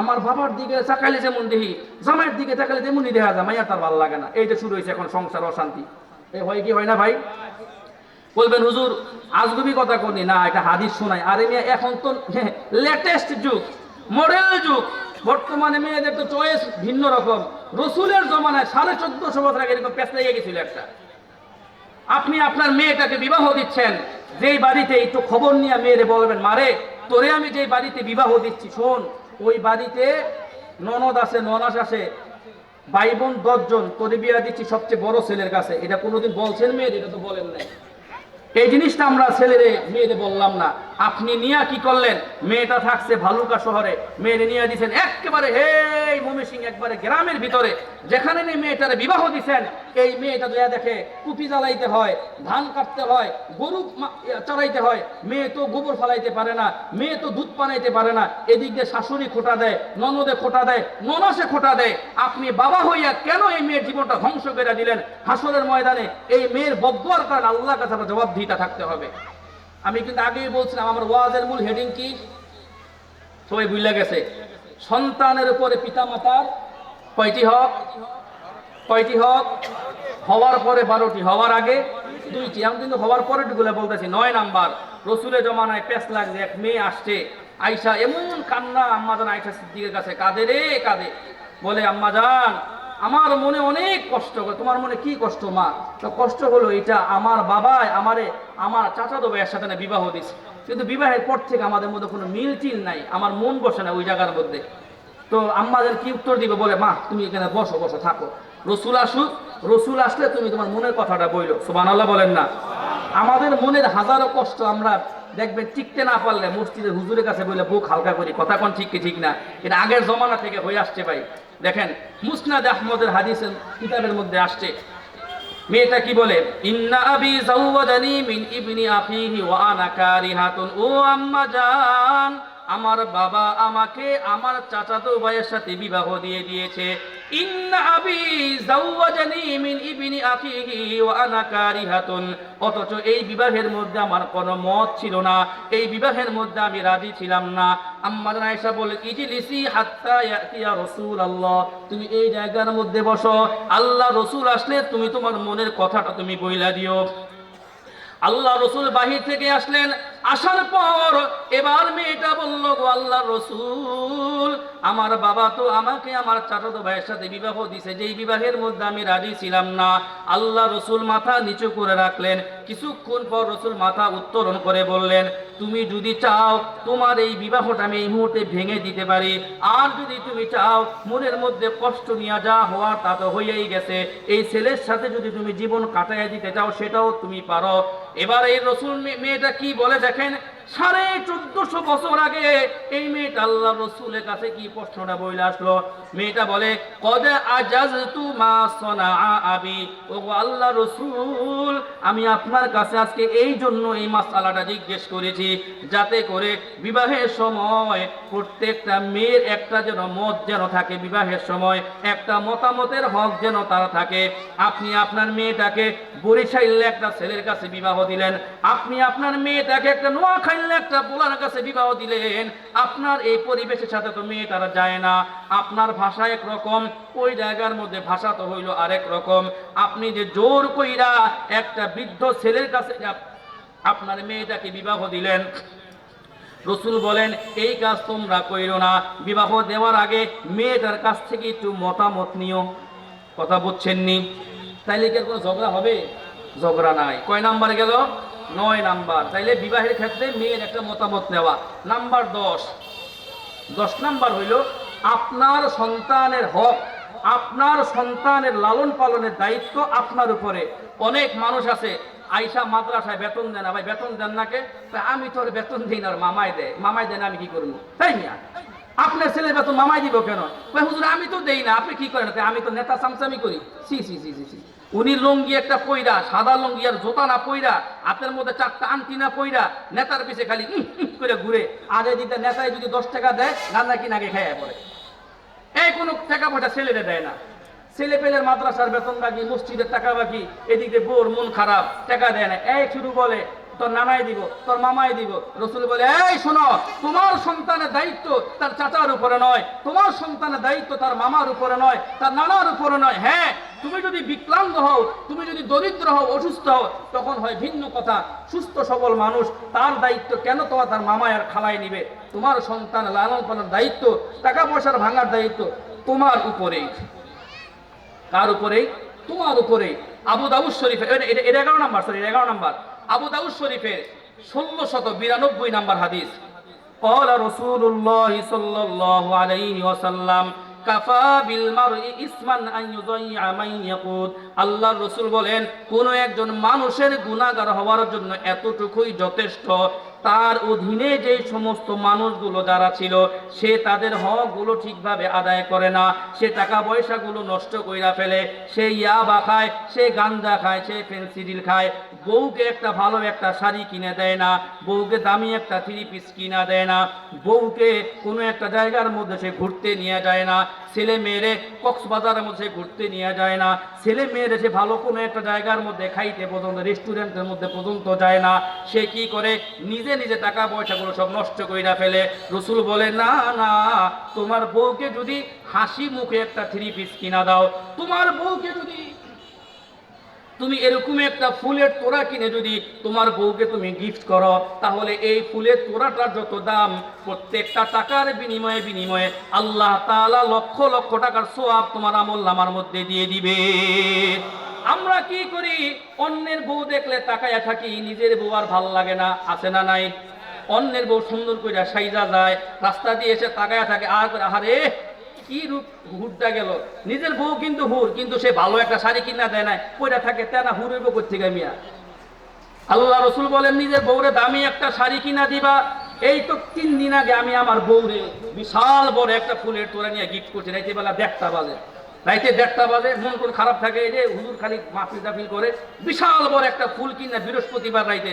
আমার বাবার দিকে তাকালে যেমন দেখি জামাইয়ের দিকে তাকালে তেমনই দেখা যায়, মাইয়া তার ভালো লাগে না। এইটা শুরু হয়েছে এখন সংসার অশান্তি। এই হয় কি হয় না ভাই? বলবেন, হুজুর, আজগুবি কথা করি না এটা হাদিস শোনাই। আরে মেয়ে, এখন তো লেটেস্ট যুগ মডেল যুগ। বর্তমানে মেয়েদের তো চয়েস ভিন্ন রকম। রসুলের জমানায় সাড়ে চোদ্দশো বছর আগে এরকম পেঁচ লেগে গেছিল একটা। আপনি আপনার মেয়েটাকে বিবাহ দিচ্ছেন, যেই বাড়িতে একটু খবর নিয়ে মেয়েরে বলবেন, মারে, তোরে আমি যেই বাড়িতে বিবাহ দিচ্ছি, শোন ওই বাড়িতে ননদ আসে ননাস আসে ভাই বোন দশজন তোরে বিয়া দিচ্ছি সবচেয়ে বড় ছেলের কাছে। এটা কোনোদিন বলছেন মেয়েদের এটা তো বলেন নাই। এই জিনিসটা আমরা ছেলেরে মেয়েদের বললাম না। আপনি নিয়া কি করলেন? মেয়েটা থাকছে ভালুকা শহরে। মেয়েরে নিয়ে দিছেন একেবারে, হেই মমি সিং একবারে গ্রামের ভিতরে। যেখানে নিয়ে মেয়েটারে বিবাহ দিছেন, এই মেয়েটা দয়া দেখে কুপি জ্বালাইতে হয়, ধান কাটতে হয়, গরু চড়াইতে হয়। মেয়ে তো গোবর ফলাইতে পারে না, মেয়ে তো দুধ পানাইতে পারে না। এদিক দিয়ে শাশুড়ি খোটা দেয়, ননদে খোটা দেয়, ননসে খোটা দেয়। আপনি বাবা হইয়া কেন এই মেয়ের জীবনটা ধ্বংস করে দিলেন? হাসরের ময়দানে এই মেয়ের বদুয়ার কারণে আল্লাহ কাছে আপনার জবাবদিহিতা থাকতে হবে। আমি কিন্তু আগেই বলছিলাম, আমার ওয়াজের মূল হেডিং কি? সবাই বুঝলে গেছে? সন্তানের উপরে পিতা মাতার কয়টি হক? কয়টি হক? হওয়ার পরে বারোটি, হওয়ার আগে দুইটি। আমি কিন্তু হওয়ার পরে গুলো বলতেছি। নয় নাম্বার, রসুলের জমানায় পেস লাগছে এক মেয়ে আসছে আইসা এমন কান্না আম্মাজান আইসা সিদ্দিকের কাছে, কাঁদে রে, কাঁদে। বলে আম্মাজান আমার মনে অনেক কষ্ট তোমার মনে কি কষ্ট মা? তো কষ্ট হলো এটা, আমার বাবায় আমারে, আমার চাচাতো ভাইয়ের সাথে না বিবাহ দিছে। কিন্তু বিবাহের পর থেকে আমাদের মধ্যে কোনো মিল টিল নাই, আমার মন বসে না ওই জায়গার মধ্যে। তো আমাদের কি উত্তর দিবে বলে, মা, তুমি এখানে বসো বসো, থাকো। রসুল আসুক রসুল আসলে তুমি তোমার মনের কথাটা বইলো। সুবান আল্লাহ বলেন না। আমাদের মনের হাজারো কষ্ট আমরা দেখবেন টিকতে না পারলে মসজিদের হুজুরের কাছে বলে বুক হালকা করি। কথা কোন ঠিক কি ঠিক না? এটা আগের জমানা থেকে হয়ে আসছে ভাই। দেখেন, মুসনাদ আহমদের হাদিসের কিতাবের মধ্যে আসছে। মেয়েটা কি বলে? ইন্না আবি জাওয়াদানি মিন ইবনি আখিহি ওয়া আনা কারিহাতুন ও আম্মা জান। আমার বাবা আমাকে আমার চাচাতো ভাইয়ের সাথে বিবাহ দিয়ে দিয়েছে। অথচ এই বিবাহের মধ্যে আমার কোনো মত ছিল না। এই বিবাহের মধ্যে আমি রাজি ছিলাম না। আম্মা জান আয়েশা বলে ইজলিসি হাত্তা ইয়াতিয়া রাসূলুল্লাহ। তুমি এই জায়গার মধ্যে বসো। আল্লাহ রসুল আসলে তুমি তোমার মনের কথাটা তুমি বইলা দিও। আল্লাহ রসুল বাহির থেকে আসলেন। আসার পর এবার মেয়েটা বলল, গো আল্লাহ রসুল, আমার বাবা তো আমাকে আমার চাচাতো ভাইয়ের সাথে বিবাহ দিছে, যেই বিবাহের মধ্যে আমি রাজি ছিলাম না। আল্লাহ রসুল মাথা নিচু করে রাখলেন। কিছুক্ষণ পর রসুল মাথা উত্তোলন করে বললেন, তুমি যদি চাও, তোমার এই বিবাহটা আমি এই মুহূর্তে ভেঙে দিতে পারি। আর যদি তুমি চাও, মনের মধ্যে কষ্ট নিয়ে যা হওয়ার তা তো হয়েই গেছে। এই ছেলের সাথে যদি তুমি জীবন কাটাইয়া দিতে চাও, সেটাও তুমি পারো। এবার এই রসুল মেয়েটা কি বলে দেখেন সাড়ে চোদ্দশো বছর আগে এই মেয়েটা আল্লাহ রসুলের কাছে কি প্রশ্নটা বইলে আসলো? মেয়েটা বলে, কদে আজাজ তু মা সনা আবি। ও আল্লাহ রসুল, আমি আপনার কাছে আজকে এই জন্য এই মাসালাটা জিজ্ঞেস করেছি, যাতে করে বিবাহের সময় প্রত্যেকটা মেয়ের একটা যেন মত যেন থাকে, বিবাহের সময় একটা মতামতের হক যেন তারা থাকে। আপনি আপনার মেয়েটাকে বরিশাইলে একটা ছেলের কাছে বিবাহ দিলেন, আপনি আপনার মেয়েটাকে একটা নোয়াখাইলে একটা পোলার কাছে বিবাহ দিলেন। আপনার এই পরিবেশের সাথে তো মেয়ে তারা যায় না। আপনার ভাষা একরকম ওই জায়গার মধ্যে ভাষা তো হইল আরেক রকম। আপনি যে জোর কইরা একটা বৃদ্ধ ছেলের কাছে আপনার মেয়েটাকে বিবাহ দিলেন। রসুল বলেন, এই কাজ তোমরা কইরো না। বিবাহ দেওয়ার আগে মেয়েটার কাছ থেকে একটু মতামত নিও। কথা বুঝছেননি? তাইলে কি আর কোনো ঝগড়া হবে? ঝগড়া নাই। কয় নাম্বার গেল? নয় নাম্বার। তাইলে বিবাহের ক্ষেত্রে মেয়ের একটা মতামত নেওয়া। নাম্বার দশ। দশ নাম্বার হইল, আপনার সন্তানের হক, আপনার সন্তানের লালন পালনের দায়িত্ব আপনার উপরে। অনেক মানুষ আছে, আইসা মাদ্রাসায় বেতন দেন ভাই, বেতন দেন না কে? আমি তোর বেতন দিই না মামাই দেয়। মামাই দেন আমি কি করব? তাই না আপনার ছেলে বেতন মামাই দিব কেন? হুজুর, আমি তো দেই না, আপনি কি করেন? আমি তো নেতা সামসামি করি। সি সি সি সি সি। উনি লুঙ্গি একটা পইরা, সাদা লঙ্গি আর জোতা না পইরা, হাতের মধ্যে চারটা আংটি না পইরা নেতার পিছে খালি করে ঘুরে। আগে এদিকে নেতায় যদি দশ টাকা দেয়, রান্না কিনা আগে খেয়ে পড়ে। এই কোনো টাকা পয়সা ছেলেরে দেয় না। ছেলে পেলের মাদ্রাসার বেতন বাকি, মসজিদের টাকা বাকি, এদিকে বোর মন খারাপ, টাকা দেয় না। এই শুরু বলে তোর নানাই দিব, তোর মামাই দিব। রসুল বলে, এই শোনো, তোমার সন্তানের দায়িত্ব তার চাচার উপরে নয়, তোমার সন্তানের দায়িত্ব তার মামার উপরে নয়, তার নানার উপরে নয়। হ্যাঁ তুমি যদি বিকলাঙ্গ হও, তুমি যদি দরিদ্র হও, অসুস্থ হও, তখন হয় ভিন্ন কথা। সুস্থ, সবল মানুষ, তার দায়িত্ব কেন তোমার তার মামায় আর খালায় নিবে? তোমার সন্তান লালন পালন দায়িত্ব, টাকা পয়সার ভাঙার দায়িত্ব তোমার উপরেই। কার উপরে তোমার উপরে আবু এটা- এটা এটা এগারো নাম্বার সরি এগারো নাম্বার। আবু দাউদ শরীফের ষোলো শত বিরানব্বই নাম্বার হাদিস قال رسول الله صلى الله عليه وسلم কাফা বিল মারই ইসমান আন ইউযাইআ মান ইয়াকুত আল্লাহর রাসূল বলেন কোন একজন মানুষের গুনাহগার হওয়ার জন্য এতটুকুই যথেষ্ট তার অধীনে যে সমস্ত মানুষগুলো যারা ছিল, সে তাদের হকগুলো ঠিকভাবে আদায় করে না। সে টাকা পয়সাগুলো নষ্ট কইরা ফেলে। সে ইয়াবা খায়, সে গাঞ্জা খায়, সে ফেন্সিডিল খায়। বউকে একটা ভালো একটা শাড়ি কিনে দেয় না, বউকে দামি একটা থ্রি পিস কিনা দেয় না, বউকে কোনো একটা জায়গার মধ্যে সে ঘুরতে নিয়ে যায় না, ছেলে মেয়েরে কক্সবাজারের মধ্যে ঘুরতে নিয়ে যায় না, ছেলে মেয়েরে সে ভালো কোনো একটা জায়গার মধ্যে খাইতে পর্যন্ত রেস্টুরেন্টের মধ্যে পর্যন্ত যায় না। সে কি করে? নিজে নিজে টাকা পয়সাগুলো সব নষ্ট কইরা ফেলে। রসুল বলে, না না, তোমার বউকে যদি হাসি মুখে একটা থ্রি পিস কিনা দাও, তোমার বউকে যদি তুমি এরকম একটা ফুলের তোড়া কিনে যদি তোমার বউকে তুমি গিফট করো, তাহলে এই ফুলের তোড়াটার যত দাম, প্রত্যেকটা টাকার বিনিময়ে বিনিময়ে আল্লাহ তাআলা লক্ষ লক্ষ টাকার সোয়াব তোমার আমল নামার মধ্যে দিয়ে দিবে। আমরা কি করি? অন্যের বউ দেখলে তাকায়া থাকি, নিজের বউ আর ভালো লাগে না, আছে না নাই? অন্যের বউ সুন্দর করে সাইজা যায়, রাস্তা দিয়ে এসে তাকায়া থাকে, আর করে আহারে, কি রূপ হুরটা গেল? নিজের বউ কিন্তু হুর, কিন্তু সে ভালো একটা শাড়ি কিনা দেয় না কইরা থাকে, তেনা হুরের বউ থেকে মিয়া? আল্লাহ রসুল বলেন, নিজের বউরে দামি একটা শাড়ি কিনা দিবা। এই তো তিন দিন আগে আমি আমার বউরে বিশাল বড় একটা ফুলের তোরা নিয়ে গিফট করছি রাইতে বেলা দেড়টা বাজে। রাইতে দেড়টা বাজে, মন কোন খারাপ থাকে যে হুজুর খালি মাফিল টাফিল করে, বিশাল বড় একটা ফুল কিনা বৃহস্পতিবার রাইতে।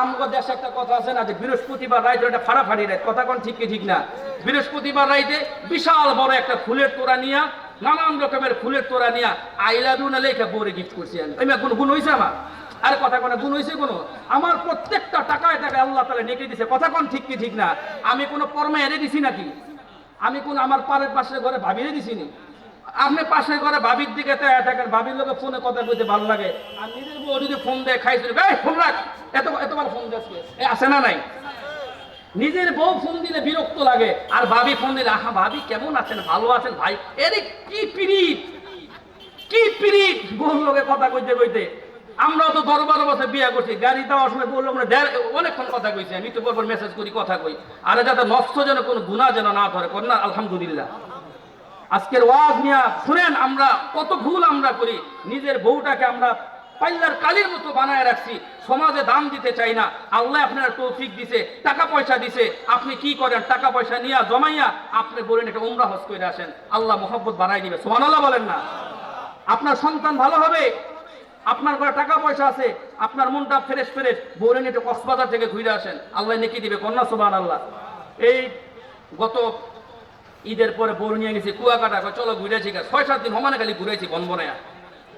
আমাদের দেশে একটা কথা আছে না যে, বৃহস্পতিবার রাইতে একটা ফাড়াফাড়ি রাইত কথা কোন ঠিক কি ঠিক না। বৃহস্পতিবার রাইতে বিশাল বড় একটা ফুলের তোরা নিয়া, নানান রকমের ফুলের তোরা নিয়া আইলা না লেখা বউরে গিফট করছি আমি। আমি কোন গুণ হয়েছে আমার? আর কথা কোনো গুণ হয়েছে কোনো? আমার প্রত্যেকটা টাকায় টাকায় আল্লাহ তালা নেকে দিছে, কথা কোন ঠিক কি ঠিক না? আমি কোনো কর্মে এনে দিছি নাকি? আমি কোন আমার পাড়ের পাশের ঘরে ভাবিয়ে দিছি নি? আপনি পাশে ঘরে ভাবির দিকে থাকেন, ভাবির লোকে ফোনে কথা কইতে ভালো লাগে। আর নিজের বউ যদি ফোন দেয় এই, ফোন রাখ, এত এতবার ফোন দিচ্ছে এ, আছে না নাই? নিজের বউ ফোন দিলে বিরক্ত লাগে, আর ভাবি ফোন দিলে, আহা, ভাবি কেমন আছেন? ভালো আছেন ভাই? এরে, কি পিরিত কি পিরিত বহু লোকে কথা কইতে কইতে। আমরা তো দরবার বসে বিয়ে করছি, গাড়ি দেওয়ার সময় বলল আমরা অনেকক্ষণ কথা কইছি, আমি তো পরপর মেসেজ করি, কথা কই। আরে যাতে নষ্ট যেন কোনো গুণা যেন না ধরে, কর না, আলহামদুলিল্লাহ। আজকের ওয়াজ নিয়া শুনেন আমরা, কত ভুল আমরা করি। নিজের বউটাকে আমরা পাল্লার কালির মতো বানায় রাখছি, সমাজে দাম দিতে চাই না। আল্লাহ আপনার তৌফিক দিছে, টাকা পয়সা দিছে। আপনি কি করেন? টাকা পয়সা নিয়ে জমাইয়া আপনি বলেন এটা উমরা হজ করে আসেন। আল্লাহ মোহাব্বত বানাই দিবে। সোহান আল্লাহ বলেন না। আপনার সন্তান ভালো হবে? আপনার ঘরে টাকা পয়সা আছে? আপনার মনটা ফ্রেশ ফ্রেশ। বলেন একটু কক্সবাজার থেকে ঘুরে আসেন। আল্লাহ নেকি দিবে। কন্যা সোহান আল্লাহ এই গত ঈদের পরে বউ নিয়ে গেছি কুয়াকাটা কয়, চলো ঘুরেছি ছয়, সাত দিন সমানে খালি ঘুরেছি বনবনায়া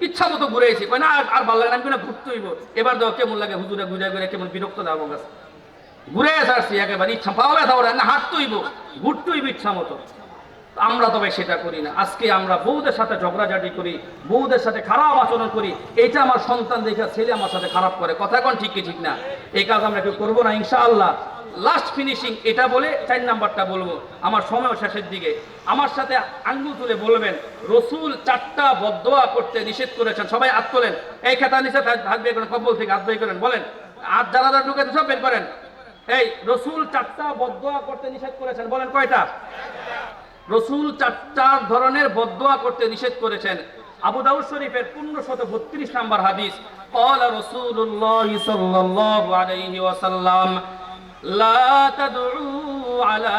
ইচ্ছা মতো ঘুরেছি, কয়, না, আর- ভালো লাগে না, আমি কিনা ঘুরতে হইব। এবার দেখো কেমন লাগে, হুজুরে ঘুরে ঘুরে কেমন বিরক্ত লাগবো গাছ ঘুরে আসছি, একেবারে ইচ্ছা, পাওয়া ব্যথা ওরা, না ঘুরতে হইব ইচ্ছা মতো। আমরা তবে সেটা করি না। আজকে আমরা বউদের সাথে ঝগড়াঝাটি করি, বউদের সাথে খারাপ আচরণ করি এটা আমার সন্তান দেখে, ছেলে আমার সাথে খারাপ করে। কথা এখন ঠিক কি ঠিক না। এই কাজ আমরা কেউ করব না, ইনশাআল্লাহ। লাস্ট ফিনিশিং এটা বলে চার নাম্বারটা বলবো আমার সময় শেষের দিকে আমার সাথে আঙ্গুল তুলে বলবেন রসুল চারটা বদোয়া করতে নিষেধ করেছেন সবাই হাত তোলেন এই খেতা নিষেধ হাত বের করেন কব্বল থেকে হাত বের করেন বলেন আর যারা যারা ঢুকেছে সব বের করেন এই রসুল চারটা বদোয়া করতে নিষেধ করেছেন বলেন কয়টা রসুল চারটা ধরনের বদোয়া করতে নিষেধ করেছেন আবু দাউদ শরীফের পনেরোশত বত্রিশ নাম্বার হাদিস قال رسول الله صلى الله عليه وسلم لا تدعوا على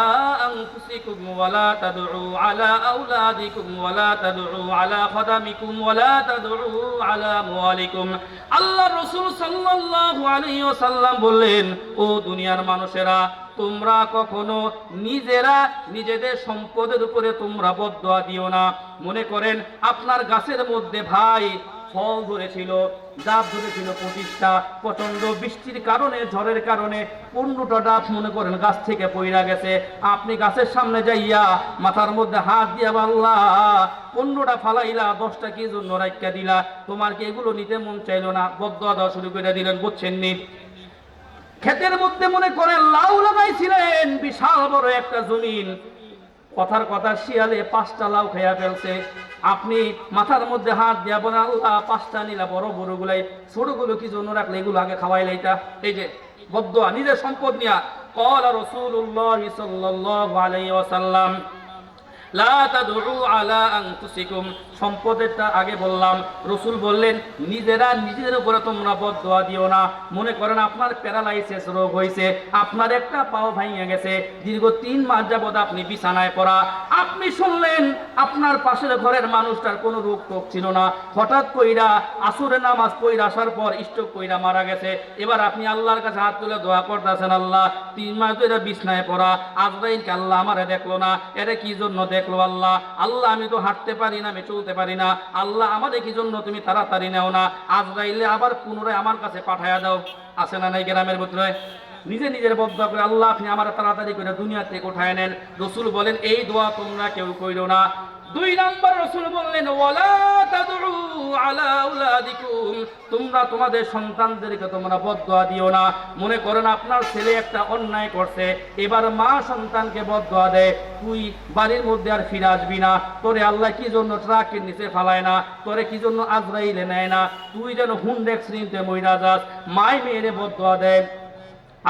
أنفسكم ولا تدعوا على أولادكم ولا تدعوا على خدمكم ولا تدعوا على أموالكم আল্লাহ রসুল সাল্লাল্লাহু আলাইহি ওয়াসাল্লাম বললেন ও দুনিয়ার মানুষেরা তোমরা কখনো নিজেরা নিজেদের সম্পদের উপরে তোমরা বদয়া দিও না মনে করেন আপনার গাছের মধ্যে ভাই ফল ধরেছিল ডাব ধরেছিল পঁচিশটা প্রচণ্ড বৃষ্টির কারণে, ঝড়ের কারণে পনেরোটা ডাব মনে করেন গাছ থেকে পইরা গেছে। আপনি গাছের সামনে যাইয়া মাথার মধ্যে হাত দিয়া আল্লাহ পনেরোটা ফালাইলা, দশটা কি জন্য রাখা দিলা? তোমার কি এগুলো নিতে মন চাইলো না? বদ্ধ দেওয়া শুরু করে দিলেন বুঝছেন নি ক্ষেতের মধ্যে মনে করেন লাউ লাগাইছিলেন, বিশাল বড় একটা জমিন। কথার কথা শিয়ালে পাঁচটা লাউ খেয়া ফেলছে। আপনি মাথার মধ্যে হাত দিয়া বলে আল্লাহ, পাঁচটা নিলা বড় বড় গুলাই ছোটগুলো কি জন্য রাখলে এগুলো আগে খাওয়াই লাইতা এই যে বদ্দোয়া নিজের সম্পদ নিয়া। কল রসুল্লাহ সাল্লাহ আগে বললাম। রসুল বললেন, নিজেরা নিজেদের উপরে তোমরা বদোয়া দিও না। মনে করেন আপনার প্যারালাইসিস রোগ হয়েছে আপনার একটা পাও গেছে, দীর্ঘ তিন মাস আপনি বিছানায় পড়া। আপনি শুনলেন, আপনার পাশের ঘরের মানুষটার কোনো রোগ টোক ছিল না। হঠাৎ কইরা আসরে নামাজ কইরা আসার পর স্টোক কইরা মারা গেছে। এবার আপনি আল্লাহর কাছে হাত তুলে দোয়া করতেছেন, আল্লাহ, তিন মাস ধরে বিছনায় পড়া। আজরাইলকে আল্লাহ আমারে দেখল না। এটা কি জন্য দেখ দেখল, আল্লাহ আল্লাহ, আমি তো হাঁটতে পারি না, আমি চলতে পারি না। আল্লাহ আমাদের কি জন্য তুমি তাড়াতাড়ি নেও না? আজরাইলে আবার পুনরায় আমার কাছে পাঠায়া দাও। আসে না নাই গ্রামের ভিতরে? নিজে নিজের বদ্ধ করে, আল্লাহ, আপনি আমার তাড়াতাড়ি করে দুনিয়া থেকে উঠায় নেন। রসুল বলেন, এই দোয়া তোমরা কেউ কইরো না। দুই নম্বর রসুল বললেন তোমরা তোমাদের সন্তানদেরকে তোমরা বদদোয়া দিও না। মনে করেন আপনার ছেলে একটা অন্যায় করছে, এবার মা সন্তানকে বদদোয়া দেয়। তুই বাড়ির মধ্যে আর ফিরে আসবি না। তোরে আল্লাহ কি জন্য ট্রাকের নিচে ফালায় না? তোরে কি জন্য আজরাইলে নেয় না? তুই যেন হুন্ডেক শ্রেণীতে মইরা যাস মায় মেয়েরে বদদোয়া দেয়।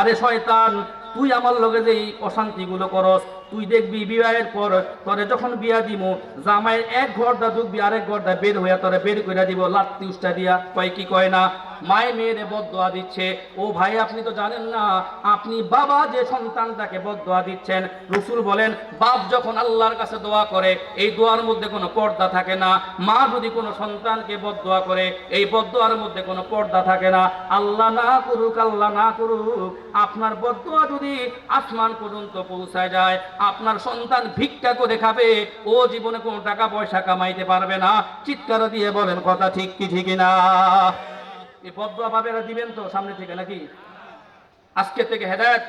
আরে শয়তান, তুই আমার লগে যে এই অশান্তিগুলো করস তুই দেখবি বিবাহের পর তরে যখন বিয়া দিব জামাই এক ঘরটা ঢুকবি আরেক ঘরটা বের হইয়া তরে বের করে দিব লাত্তি উষ্টা দিয়া। কয় কি কয় না? মায়ে মেয়েরে বদদোয়া দিচ্ছে। ও ভাই, আপনি তো জানেন না, আপনি বাবা যে সন্তানটাকে বদদোয়া দিচ্ছেন, রসুল বলেন, বাপ যখন আল্লাহর কাছে দোয়া করে, এই দোয়ার মধ্যে কোনো পর্দা থাকে না। মা যদি কোনো সন্তানকে বদদোয়া করে, এই বদদোয়ার মধ্যে কোনো পর্দা থাকে না। আল্লাহ না করুক, আল্লাহ না করুক, আপনার বদদোয়া যদি আসমান পর্যন্ত পৌঁছায় যায়, আপনার সন্তান ভিক্ষা করে খাবে, ও জীবনে কোনো টাকা পয়সা কামাইতে পারবে না। চিৎকার দিয়ে বলেন, কথা ঠিক কি ঠিক না। এই বদদোয়া বাবেরা দিবেন তো সামনে থেকে নাকি? আজকে থেকে হেদায়ত।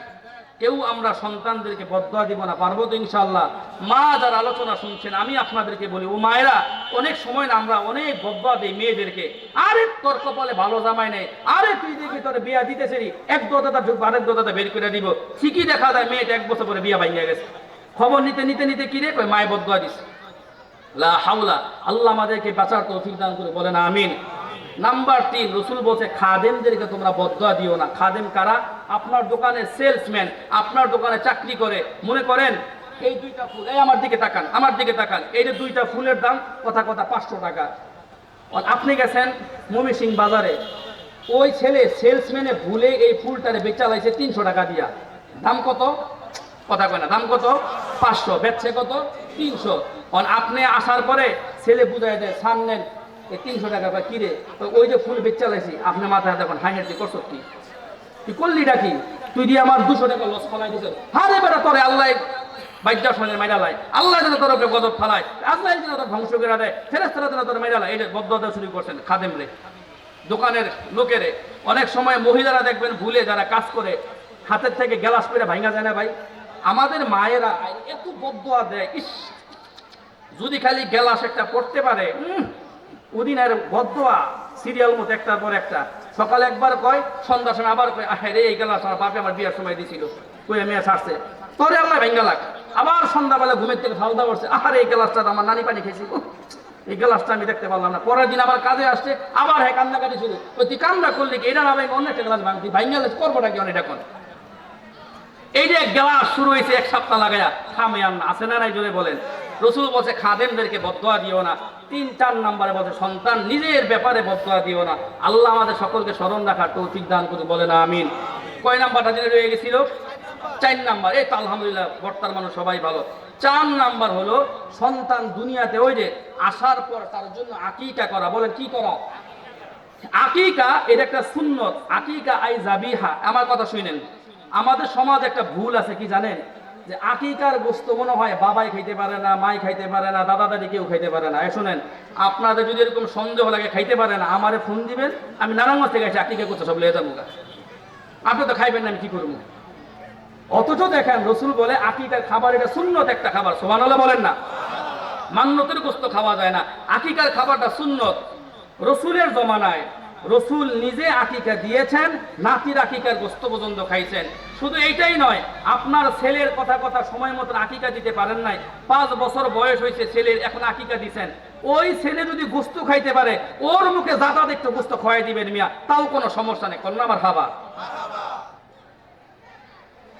কেউ আমরা সন্তানদেরকে বদয়া দিব না, পারব তো ইনশাল্লাহ মা যার আলোচনা শুনছেন, আমি আপনাদেরকে বলি, ও মায়েরা, অনেক সময় না আমরা অনেক বদয়া দিই মেয়েদেরকে। আরে তোর কপালে ভালো জামাই নেই, আরে তুই দেখবি তোর বিয়া দিতেছে এক দোদাতা ঢুকবো, আরেক দোদাতা বের করে দিব। ঠিকই দেখা যায় মেয়েটা এক বছর পরে বিয়া ভাঙিয়া গেছে। খবর নিতে নিতে নিতে কি রে কয়, মায়ে বদয়া দিস লা হাওলা, আল্লাহ আমাদেরকে বাঁচার তৌফিক দান করে বলেন, আমিন। নাম্বার তিন রসুল বলছে, খাদেমদেরকে তোমরা বদয়া দিও না। খাদেম কারা? আপনার দোকানে সেলসম্যান আপনার দোকানে চাকরি করে। মনে করেন, এই দুইটা ফুল, এই আমার দিকে তাকান, আমার দিকে তাকান। এই যে দুইটা ফুলের দাম, কথা কথা পাঁচশো টাকা। আপনি গেছেন মমি সিং বাজারে। ওই ছেলে সেলসম্যানে ভুলে এই ফুলটারে বেচা লাইছে তিনশো টাকা দিয়া। দাম কত? কথা কয় না, দাম কত? পাঁচশো। বেচছে কত? তিনশো। আপনি আসার পরে ছেলে বুঝাই দেয় সামনে তিনশো টাকা বা কিরে? ওই যে ফুল বেচা লাইছি, আপনি মাথায় দেখুন, হাই হাই করছ কি? তুই করলি নাকি? তুই দিয়ে আমার দুশো টাকা লস ফলাই দিছ। হারে বেটা তোরে আল্লাহ বাইজার সঙ্গে মাইরা লাই। আল্লাহ যেন তোর উপরে গজব ফালায়। আল্লাহ যেন তোর ধ্বংস করে দেয়। ফেরেস্তারা যেন তোর মাইরা লাই। এই যে বদ্ধ শুরু করছেন, খাদেম রে। দোকানের লোকেরে। অনেক সময় মহিলারা দেখবেন ভুলে যারা কাজ করে, হাতের থেকে গ্যালাস করে ভাঙা যায় না ভাই? আমাদের মায়েরা এত বদয়া দেয়, ইস! যদি খালি গ্যালাস একটা পড়তে পারে উম, ওদিনের বদয়া সিরিয়াল মতো একটার পর একটা। সকালে একবার কয় সন্ধ্যার সময় আবার কয় আহে রে এই গ্যালাস আমার বাপে আমার বিয়ের সময় দিছিল। কই মেয়ে ছাড়ছে। তোরে আল্লাহ ভেঙ্গা লাগ। আবার সন্ধ্যাবেলা ঘুমের থেকে ফালদা করছে আহারে এই গ্যালাসটা তো আমার নানি পানি খেয়েছি এই গ্লাসটা আমি দেখতে পারলাম না। পরের দিন আবার কাজে আসছে আবার হ্যাঁ কান্নাকাটি শুরু। ওই তুই কান্না করলি কি? এটা না ভাই অন্য একটা গ্লাস ভাঙতি। ভাঙ্গালে করবোটা কি অনেক এখন এই যে গ্লাস শুরু হয়েছে এক সপ্তাহ লাগায়া। থামে আর আছে না নাই জোরে বলেন। রসুল বলছে, খাদেমদেরকে বদয়া দিও না। তিন, চার নম্বরে বলছে, সন্তান নিজের ব্যাপারে বদয়া দিও না। আল্লাহ আমাদের সকলকে স্মরণ রাখার তৌফিক দান করে বলে না আমিন। কয় নাম্বারটা জেনে রয়ে গেছিল? চার নাম্বার। এই তো, আলহামদুলিল্লাহ, বর্তার মানুষ সবাই ভালো। চার নাম্বার হলো, সন্তান দুনিয়াতে ওই যে আসার পর তার জন্য আকিকা করা। বলেন, কি করা? আকিকা, এটা একটা সুন্নত। আকিকা আই জাবিহা। আমার কথা শুনেন। আমাদের সমাজ একটা ভুল আছে, কি জানেন? যে আকিকার বস্তু মনে হয় বাবাই খাইতে পারে না, মাই খাইতে পারে না, দাদা দাদি কেউ খাইতে পারে না। শোনেন, আপনাদের যদি এরকম সন্দেহ লাগে, খাইতে পারে না, আমারে ফোন দিবেন, আমি নারায়ণগঞ্জ থেকে এসে আকিকা করতে সব লেয়ে যাব আপনি তো খাইবেন না, আমি কি করব? অথচ দেখেন, রসুল বলে, আকিকার খাবার এটা সুন্নত একটা খাবার সোমান বলেন না। মান্যতের গোস্ত খাওয়া যায় না। আকিকার খাবারটা সুন্নত। রসুলের জমানায় রসুল নিজে আকিকা দিয়েছেন, নাতির আকিকার গোস্ত পর্যন্ত খাইছেন। শুধু এইটাই নয়, আপনার ছেলের কথা কথা সময় মতন আকিকা দিতে পারেন নাই। পাঁচ বছর বয়স হয়েছে, ছেলের এখন আকিকা দিছেন। ওই ছেলে যদি গোস্ত খাইতে পারে, ওর মুখে জাদা দেখতে গোস্ত খোয়াই দিবেন মিয়া, তাও কোনো সমস্যা নেই। কন্যা আমার খাবার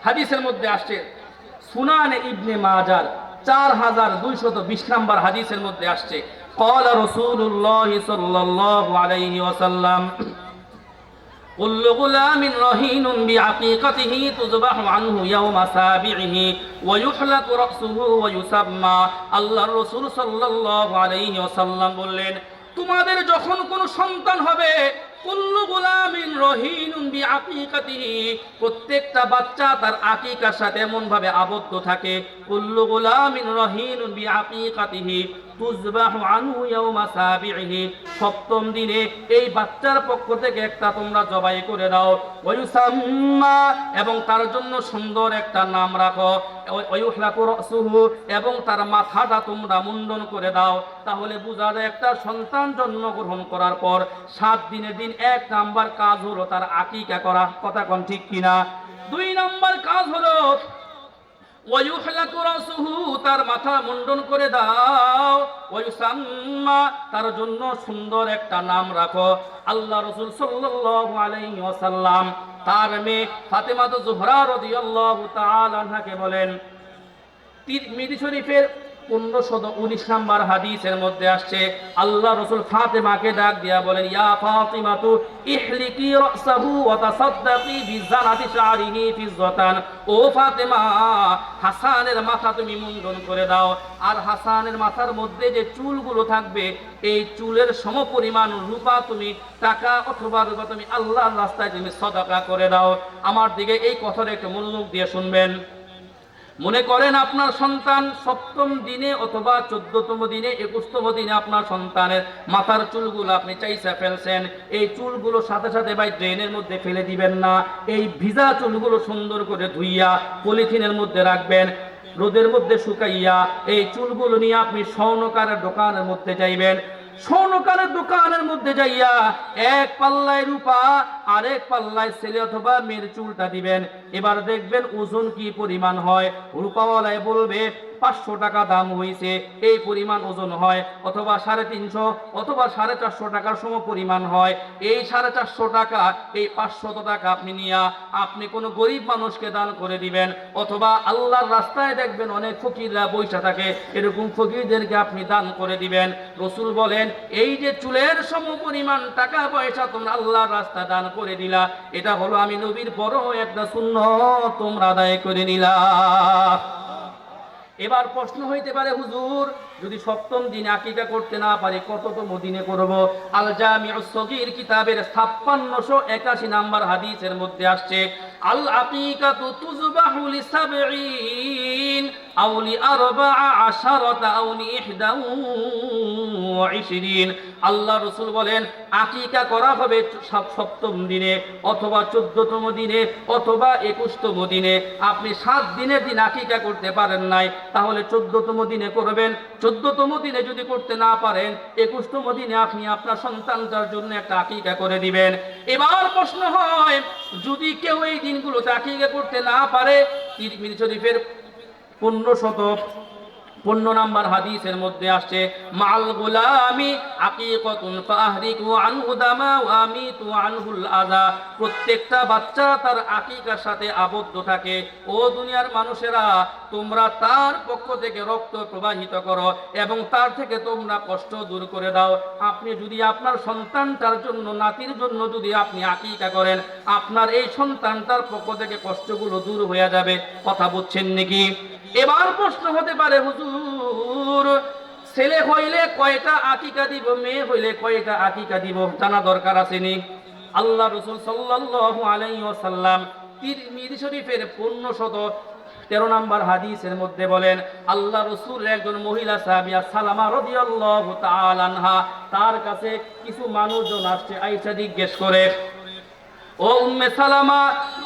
হাদিসের মধ্যে আসছে, সুনান ইবনে মাজার চার হাজার দুইশত বিশ নাম্বার হাদিসের মধ্যে আসছে قال رسول الله صلى الله عليه وسلم كل غلام رهين بعقيقته تذبح عنه يوم سابعه ويحلق رأسه ويسمى আল্লাহ রসুল সাল্লাল্লাহু আলাইহি ওয়াসাল্লাম বললেন তোমাদের যখন কোনো সন্তান হবে কুল্লু গুলামিন রহিনুন বিআকিকাতিহি প্রত্যেকটা বাচ্চা তার আকিকার সাথে এমন ভাবে আবদ্ধ থাকে কুল্লু গুলামিন রহিনুন বিআকিকাতিহি তুজবাহু আনহু ইয়াউমা সাবিহি সপ্তম দিনে এই বাচ্চার পক্ষ থেকে একটা তোমরা জবাই করে দাও। এবং তার জন্য সুন্দর একটা নাম রাখো। এবং তার মাথাটা তোমরা মুন্ডন করে দাও। তাহলে বোঝা যায় একটা সন্তান জন্মগ্রহণ করার পর সাত দিনে দিন এক নাম্বার কাজ হলো তার আকিকা করা। কথা কোন ঠিক কিনা? দুই নাম্বার কাজ হলো তার মাথা মুন্ডন করে দাও। তার জন্য সুন্দর একটা নাম রাখো। আল্লাহ রসুল সাল্লাম তার মেয়ে ফাতেমা তো জোহরা রাদিয়াল্লাহু আনহাকে বলেন, তিরমিজি শরীফের পনেরোশত উনিশ নাম্বার হাদিসের মধ্যে আসছে, আল্লাহ রসুল ফাতেমাকে ডাক দিয়া বলেন, ইয়া ফাতিমা তু ইহলিকি রাসাহু ওয়া তাসাদদাকি বিজানাতি শারিহি ফিজ্জাতান। ও ফাতেমা, হাসানের মাথা তুমি মুন্ডন করে দাও। আর হাসানের মাথার মধ্যে যে চুলগুলো থাকবে, এই চুলের সমপরিমাণ রূপা তুমি, টাকা অথবা রূপা তুমি আল্লাহর রাস্তায় তুমি সদাকা করে দাও। আমার দিকে এই কথাটা একটু মনোযোগ দিয়ে শুনবেন। মনে করেন আপনার সন্তান সপ্তম দিনে অথবা চোদ্দতম দিনে, একুশতম দিনে আপনার সন্তানের মাথার চুলগুলো আপনি চাইসা ফেলছেন, এই চুলগুলো সাথে সাথে ভাই ড্রেনের মধ্যে ফেলে দিবেন না, এই ভিজা চুলগুলো সুন্দর করে ধুইয়া পলিথিনের মধ্যে রাখবেন, রোদের মধ্যে শুকাইয়া এই চুলগুলো নিয়ে আপনি স্বর্ণকারের দোকানের মধ্যে যাইবেন স্বর্ণকারের দোকানের মধ্যে যাইয়া এক পাল্লায় রূপা, আরেক পাল্লায় ছেলে অথবা মেয়ের চুলটা দিবেন। এবার দেখবেন ওজন কি পরিমাণ হয়। রূপাওয়ালায় বলবে পাঁচশো টাকা দাম হয়েছে এই পরিমাণ ওজন হয় অথবা সাড়ে তিনশো অথবা সাড়ে চারশো টাকার সম পরিমাণ হয়। এই সাড়ে চারশো টাকা, এই পাঁচশত টাকা আপনি নিয়া আপনি কোনো গরিব মানুষকে দান করে দিবেন অথবা আল্লাহর রাস্তায় দেখবেন অনেক ফকিররা বৈশা থাকে। এরকম ফকিরদেরকে আপনি দান করে দিবেন। রসুল বলেন, এই যে চুলের সম পরিমাণ টাকা পয়সা তোমরা আল্লাহর রাস্তা দান করে দিলা, এটা হলো আমি নবীর বড় একটা শূন্য তোমরা আদায় করে নিলা। এবার প্রশ্ন হইতে পারে হুজুর যদি সপ্তম দিনে আকিকা করতে না পারে, কততম দিনে করব? আল জামিউস সগীর কিতাবের 5681 নাম্বার হাদিসের মধ্যে আসছে আল আল্লাহ রাসূল বলেন, আকিকা করা হবে সপ্তম দিনে, অথবা চোদ্দতম দিনে, অথবা একুশতম দিনে। আপনি সাত দিনের দিন আকিকা করতে পারেন নাই, তাহলে চোদ্দতম দিনে করবেন চোদ্দতম দিনে যদি করতে না পারেন, একুশতম দিনে আপনি আপনার সন্তানটার জন্য একটা আকিকা করে দিবেন। এবার প্রশ্ন হয়, যদি কেউ এই দিনগুলোতে আকিকা করতে না পারে তিরমির শরীফের পনেরো শত পনেরো নাম্বার হাদিসের মধ্যে আসছে, মাল গোলামি আকিকতুন ফাহরিকু আনহু দামা ওয়া আমিতু আনহুল আযা। প্রত্যেকটা বাচ্চা তার আকিকার সাথে আবদ্ধ থাকে। ও দুনিয়ার মানুষেরা, তোমরা তার পক্ষ থেকে রক্ত প্রবাহিত করো এবং তার থেকে তোমরা কষ্ট দূর করে দাও। আপনি যদি আপনার সন্তানটার জন্য, নাতির জন্য যদি আপনি আকিকা করেন, আপনার এই সন্তানটার পক্ষ থেকে কষ্টগুলো দূর হয়ে যাবে। কথা বুঝছেন নাকি? এবার প্রশ্ন হতে পারে, হুজুর, ছেলে হইলে কয়টা আকিকা দিব, মেয়ে হইলে কয়টা আকিকা দিব, জানা দরকার আসেনি। আল্লাহ রসুল সাল্লাল্লাহু আলাইহি ওয়াসাল্লাম তিরমিজি শরীফের পূর্ণ শত তেরো নম্বর হাদিসের মধ্যে বলেন, আল্লাহ রসুল একজন মহিলা সাহাবিয়া সালামা রদিয়াল্লাহু আনহা, তার কাছে কিছু মানুষজন আসছে, আইসা জিজ্ঞেস করে, ও উম্মে সালামা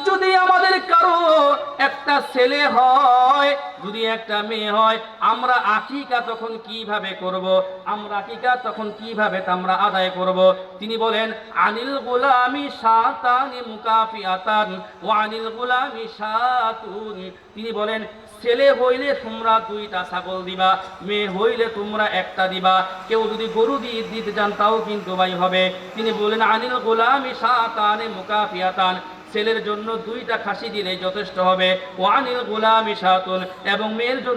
যদি আমাদের কারও একটা ছেলে হয়, যদি একটা মেয়ে হয়, আমরা আকিকা তখন কীভাবে করব? আমরা আকিকা তখন কীভাবে আমরা আদায় করব? তিনি বলেন, আনিল গোলামি সাতানি মুকাফিয়াতান ও আনিল গোলামি সাতুন। তিনি বলেন, ছেলে হইলে তোমরা দুইটা ছাগল দিবা, মেয়ে হইলে তোমরা একটা দিবা। কেউ যদি গরু দিয়ে দিতে চান তাও কিন্তু ভাই হবে। তিনি বলেন, আনিল গোলামি সাতানে মুকাফিয়াতান। ছেলের জন্য দুইটা খাসি দিলে যথেষ্ট হবে। ওয়ানিল গোলামি সাতুন এবং মেয়ের জন্য